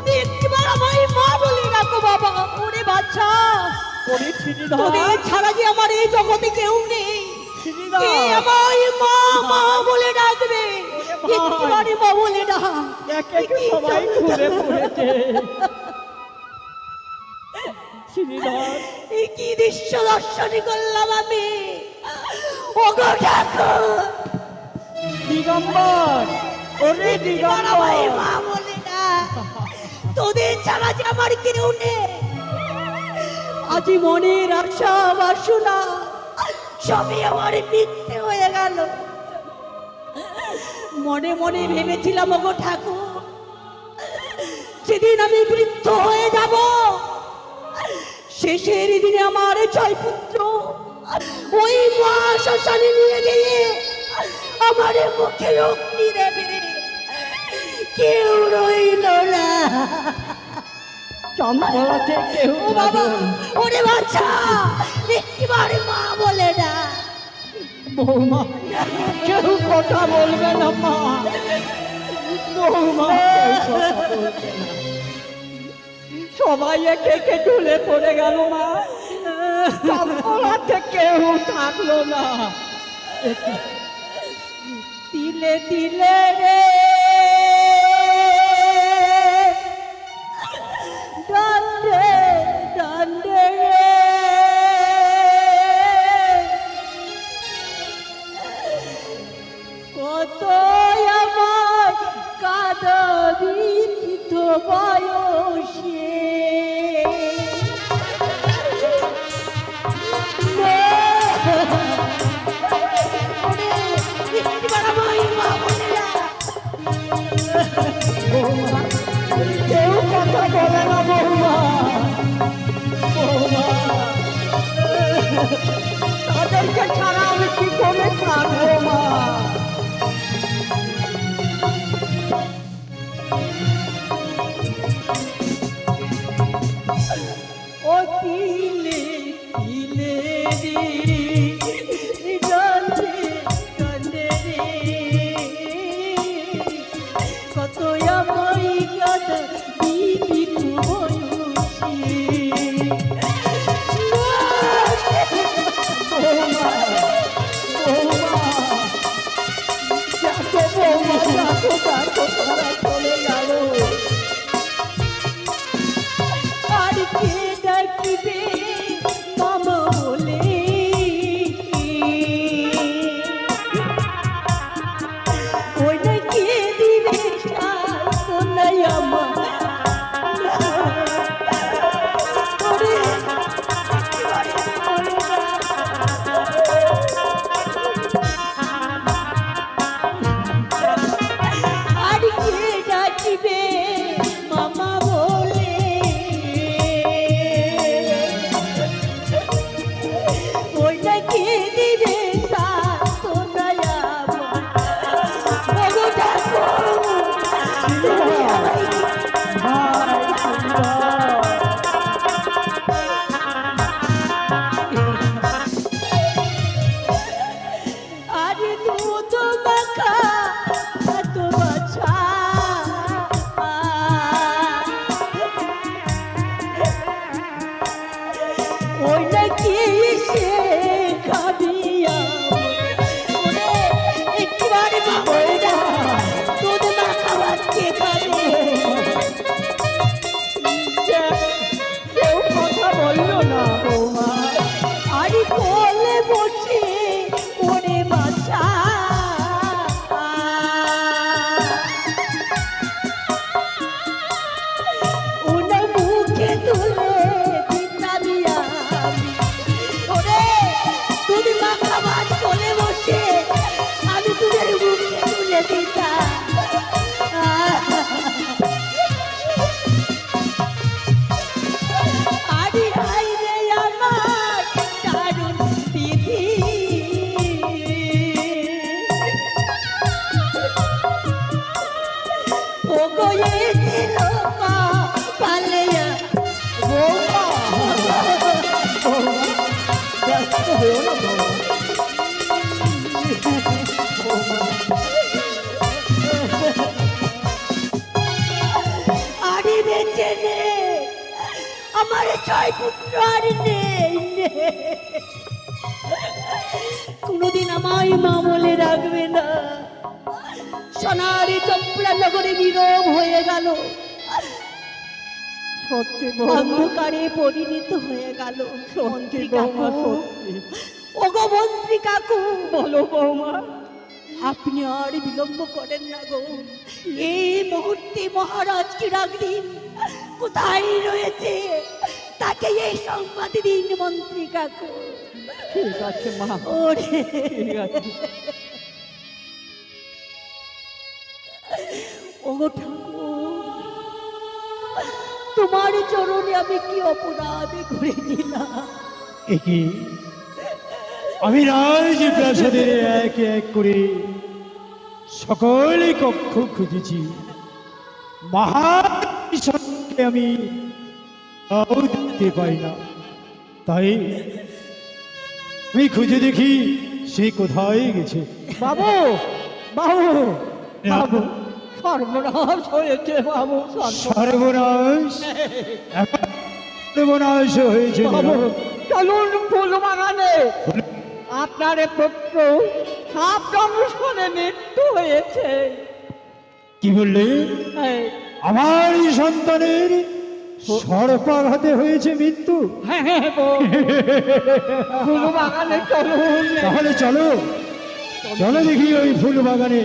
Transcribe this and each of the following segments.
তুমি একটিবার আমায় মা বলে ডাকো বাবা। ওরে বাচ্চা। তোদের ছাড়া যে আমার এই জগতে কেউ নেই। কে আমায় মা মা বলে ডাকবে? ভাই। মা বলে ডাক। সবাই শ্রীধর এই কি দৃশ্য দর্শনই করলাম আমি? ওগো ঠাকুর। দিগম্বর। ওরে দিগম্বর। মা বলে ডাক তোদের আমার আজি মনের আশা বাসনা সবই আমার মিথ্যে হয়ে গেল। মনে মনে ভেবেছিলাম ঠাকুর, যেদিন আমি বৃদ্ধ হয়ে যাব, শেষের দিনে আমার ছয় পুত্র ওই মা শ্মশানে নিয়ে গিয়ে আমার মুখে অগ্নি দেবে। কেউ রইল না কেউ ও বাবা। ওরে বাচ্চা একটিবারে মা বলে না। বৌমা কেউ কথা বলবে না মা। বৌমা সবাই একে একে ঢুলে পড়ে গেল মা। চম্পলাতে কেউ থাকল না। তিলে তিলে রে কত আমার কাদবি তো বয়সে। কেউ কথা তাদেরকে ছাড়া আমি কি করে থাকব মা? ও যাইবে দিবে। আমার ছয় পুত্র আর নেই। কোনোদিন আমায় মা বলে রাখবে না। সোনারি চম্পলা নগরে নীরব হয়ে গেল। অন্ধকারে পরিণত হয়ে গেল। সত্যি কাকু। ওগো মন্ত্রী কাকু। বলো বৌমা। আপনি আর বিলম্ব করেন না গো। এই মুহূর্তে মহারাজকে দিন কোথায় রয়েছে? তাকে এই সংবাদ দিন মন্ত্রী কাকু। ঠিক আছে মা। ওরে। ঠিক আছে। ওগো ঠাকুর তোমার চরণে আমি কি অপরাধ করে দিলাম আমি রাজ প্রাসাদের এক এক করে সকলে কক্ষ খুঁজেছি। মহাকে আমি দেখতে পাই না। তাই আমি খুঁজে দেখি সে কোথায় গেছে। বাবু বাবু বাবু সর্বনাশ হয়েছে বাবু সর্বনাশ? সর্বনাশ হয়েছে চলুন ফুল বাগানে। আপনার পুত্র সাপ মৃত্যু হয়েছে। কি বললে? এই, আমার এই সন্তানের সর্পাঘাতে হয়েছে মৃত্যু। হ্যাঁ হ্যাঁ বৌ। ফুল বাগানে চলুন তাহলে চলো। চলো দেখি ওই ফুল বাগানে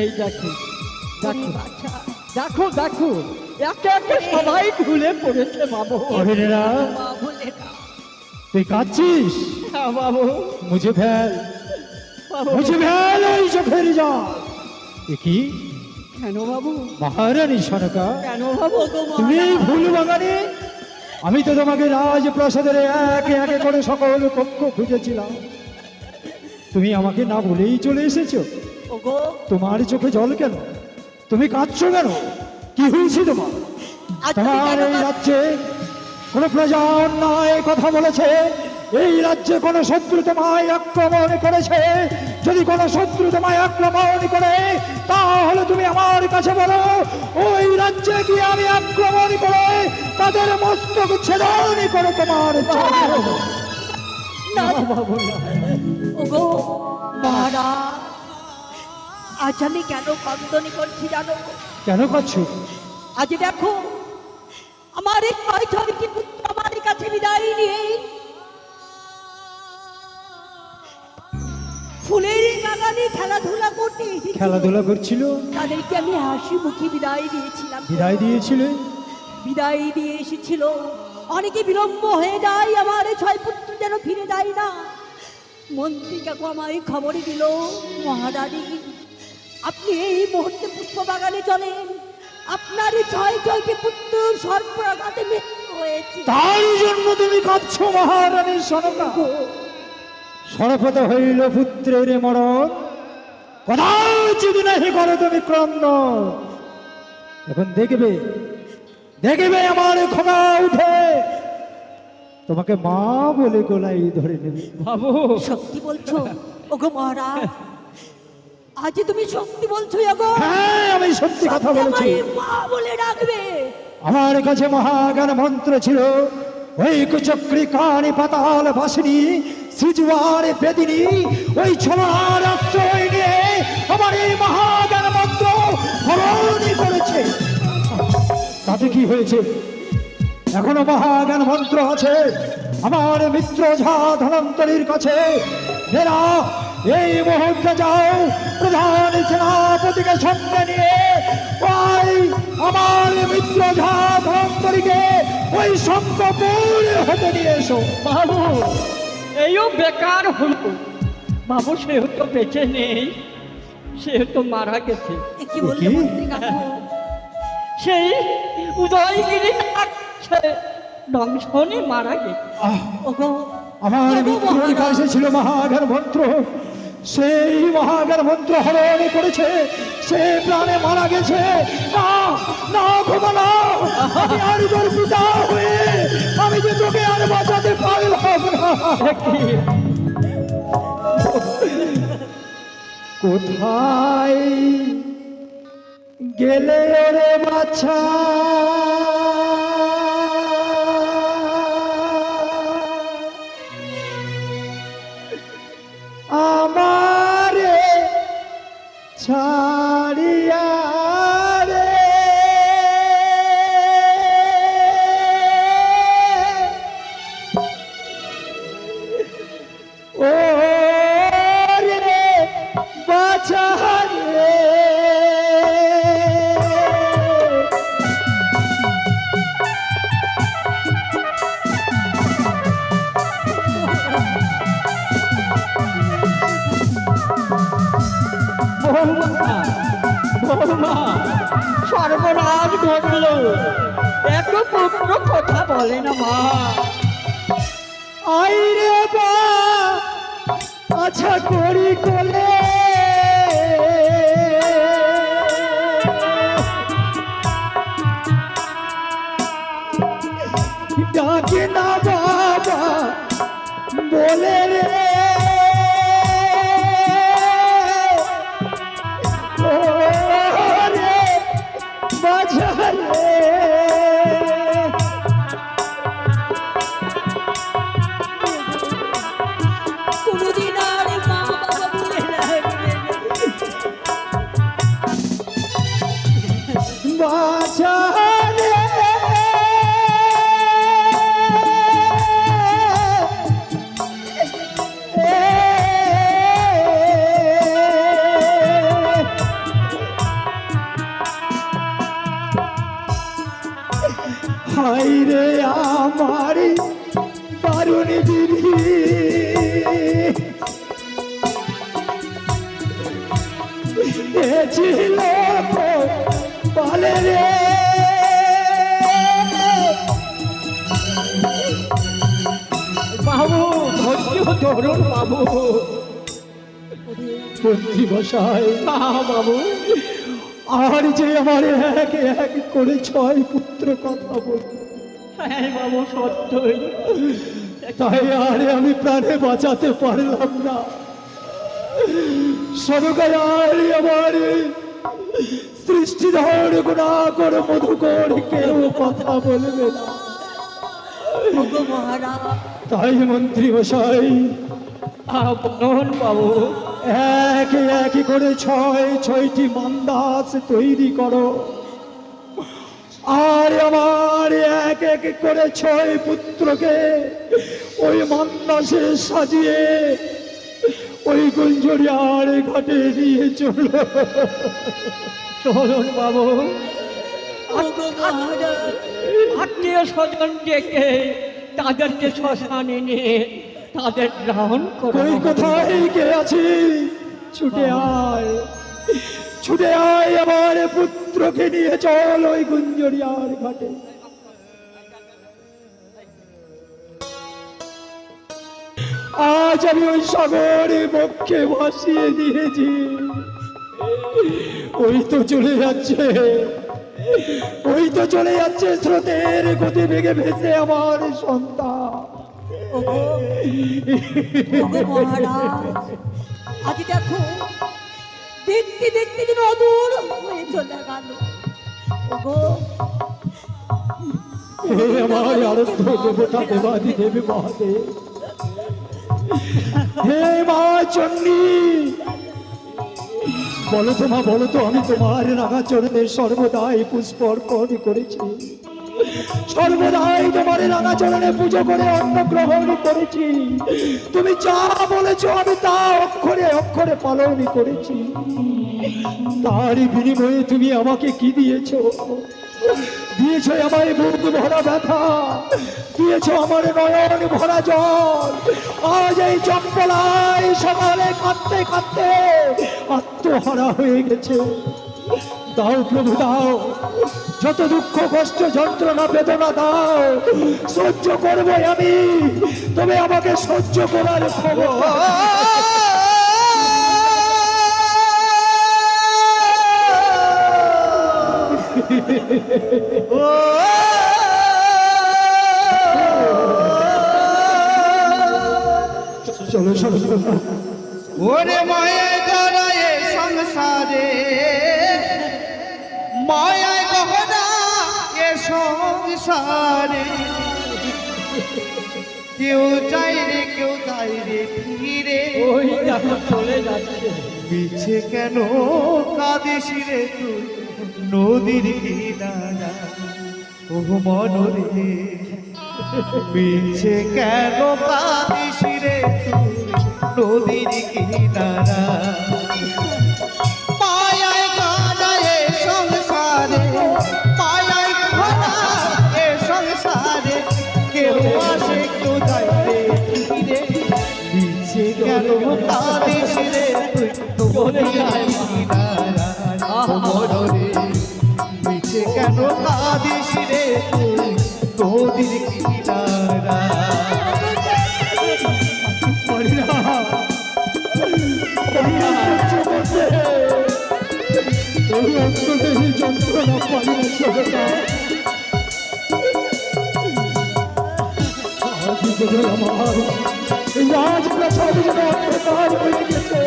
এই বাছা দেখো দেখো। একে একে সবাই ভুলে পড়েছে বাবু। তুই কাঁদছিস? হ্যাঁ বাবু। মুছে ফেল। বাবু। মুছে ফেল ওই চোখের যা। কি? কেন বাবু? মহারানী সনকা কেন বাবু ওগো তুমি বাগানে। আমি তো তোমাকে রাজপ্রাসাদের একে একে করে সকল কক্ষ খুঁজেছিলাম। তুমি আমাকে না বলেই চলে এসেছ। তোমার চোখে জল কেন? তুমি কাঁদছো কেন? কি হয়েছে তোমার? তুমি তোমার কেন এই কাঁদ- রাজ্যে কোন প্রজা অন্যায় কথা বলেছে? এই রাজ্যে কোন শত্রু তোমায় আক্রমণ করেছে। যদি কোন শত্রু তোমায় আক্রমণ করে তাহলে তুমি আমার কাছে বলো ওই রাজ্যে গিয়ে আমি আক্রমণ করে তাদের মস্তক ছেদন করে তোমার আজ আমি কেন কন্দনি করছি জানো? কেন কাচ্ছো আজ দেখো আমার এই ছয় ছয়টি পুত্র আমার কাছে বিদায় নিয়ে ফুলের বাগানে খেলাধুলা করতে এসেছিল। খেলাধুলা করছিল। তাদেরকে আমি হাসি মুখে বিদায় দিয়েছিলাম। বিদায় দিয়েছিলে? বিদায় দিয়ে এসেছিল। অনেকে বিলম্ব হয়ে যায় আমার এই ছয় পুত্র যেন ফিরে যায় না। মন্ত্রী কাকু আমায় খবর দিল মহারানী আপনি এই মুহূর্তে পুষ্প বাগানে চলেন। আপনার এই ছয় ছয়টি পুত্র সর্বরাঘাতে মৃত্যু হয়েছে। তার জন্য তুমি কাঁদছো মহারানীর সরপত হইল পুত্রের মরণ। কদাচিৎ নাহি করো তুমি ক্রন্দ। এখন দেখবে দেখবে আমার ক্ষমা উঠে। তোমাকে মা বলে গোলাই ধরে নেবে। বাবু। সত্যি বলছো? ওগো মহারাজ আজ তুমি সত্যি বলছো ওগো। হ্যাঁ আমি সত্যি কথা বলেছি। মা বলে ডাকবে আমার কাছে মহাগান মন্ত্র ছিল ওই কুচক্রি কানি পাতাল বাসিনী সিজুয়ার বেদিনী, ওই ছোমার আশ্রয় নিয়ে আমার এই মহাজ্ঞান মন্ত্র হরণই করেছে। তাতে কি হয়েছে? এখনও মহাজ্ঞান মন্ত্র আছে। আমার মিত্র ঝা ধনন্তরীর কাছে। এরা এই মুহূর্তে যাও, প্রধান সেনাপতিকে সঙ্গে নিয়ে। ওই আমার মিত্র ঝা ধনন্তরীকে ওই শঙ্কপুর হতে নিয়ে এসো। বাবু এইও বেকার হলো। বাবু সেও তো বেঁচে নেই সে তো মারা গেছে। কি বললে সেই উদয়গিরি দংশনে মারা গেছে। আমার ওগো মিত্রের কাছে ছিল মহাজ্ঞান মন্ত্র। সেই মহাজ্ঞান মন্ত্র হরণ করেছে সে প্রাণে মারা গেছে। না না খোদা না আমি আর পিতা হয়ে যে তোকে আর বাঁচাতে পারলাম কোথায় গেলে ওরে বাছা? বলে না মা। আইরে বা আচ্ছা করি কোলে। ডাকে না বাবা বলে রে। মন্ত্রী মশাই না বাবু আর যে আমার এক এক করে ছয় পুত্র কথা বল হ্যাঁ বাবু সত্যই। তাই আর আমি প্রাণে বাঁচাতে পারলাম না। সরকার আর আমার সৃষ্টিধর গুণা করে মধুকর কেউ কথা বলবে না। তাই মন্ত্রী মশাই বলুন বাবু। এক এক করে ছয় ছয়টি মান্দাস তৈরি করো। আর আমার এক এক করে ছয় পুত্রকে ওই মান্দাসে সাজিয়ে ওই গুঞ্জরিয়ার ঘাটে নিয়ে চলো চলুন বাবু। আত্মীয় স্বজন ডেকে তাদেরকে শ্মশানে নিয়ে তাদের গ্রহণ করে। কোথায় কে আছি? ছুটে আয়। ছুটে আয় আমার পুত্রকে নিয়ে চল ওই গুঞ্জরিয়ার ঘাটে। আজ আমি ওই সাগরে পক্ষে ভাসিয়ে দিয়েছি। ওই তো চলে যাচ্ছে। ওই তো চলে যাচ্ছে স্রোতের গতি বেগে ভেসে আমার সন্তান। মহারাজ দেখো, দেখতে দেখতে যেন অদূর হয়ে চলে গেল। ওগো হে মা চন্ডী বলো তো মা, বলো তো, আমি তোমার রাঙা চরণের সর্বদাই পুষ্প অর্পণ করেছি। সর্বদাই তোমার রাঙা চরণে পুজো করে অন্ন গ্রহণ করেছি। তুমি যা বলেছ আমি তা অক্ষরে অক্ষরে পালন করেছি। তারই বিনিময়ে তুমি আমাকে কি দিয়েছ? দিয়েছ আমায় বুক ভরা ব্যথা। দিয়েছ আমার নয়ন ভরা জল। আজ এই চম্পলায় সকালে কাঁদতে কাঁদতে আত্মহারা হয়ে গেছে। দাও প্রভু দাও। যত দুঃখ কষ্ট যন্ত্রণা বেদনা দাও। সহ্য করব আমি। তবে আমাকে সহ্য করার খবর চলো চলো। ওরে মায়ে। সংসারে কেউ চাই রে কেউ চাই রে ফিরে। ওই চলে যাচ্ছে। মিছে কেন কাঁদিস রে তুই? নদীর কিনারা ও মনরে। মিছে কেন কাঁদিস রে তুই? নদীর কিনারা। তুই নদীর কিনারা। যন্ত্রণা পানি আমার রাজপ্রাসাদ যেন অন্ধকার হয়ে গেছে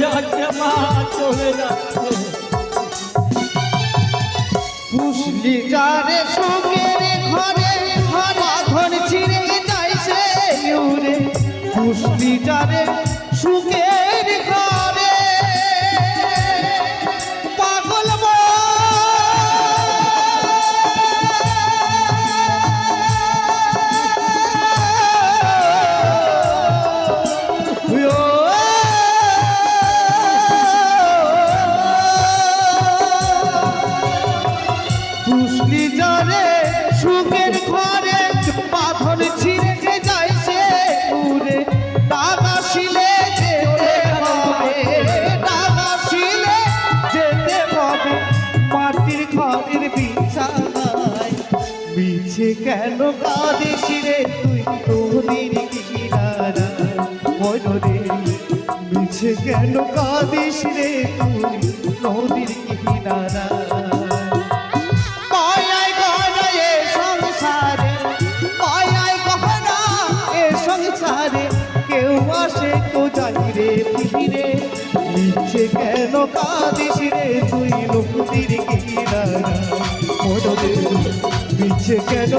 যাচ্ছে মা চলে যাচ্ছে পুষলি যারে সুখের ঘরে বাঁধন ছিঁড়ে যায় পুষলি যারে সুখের মিছে কেন কাঁদিস রে তুই? তোদের কিনারা মনরে মিছে কেন কাঁদিস রে তুই? নদীর কিনারা কেউ আসে তো যাই রে ফিরে। নিচে কেন কাঁদিস রে তুই? লোকদের কিনারা মনরে কেন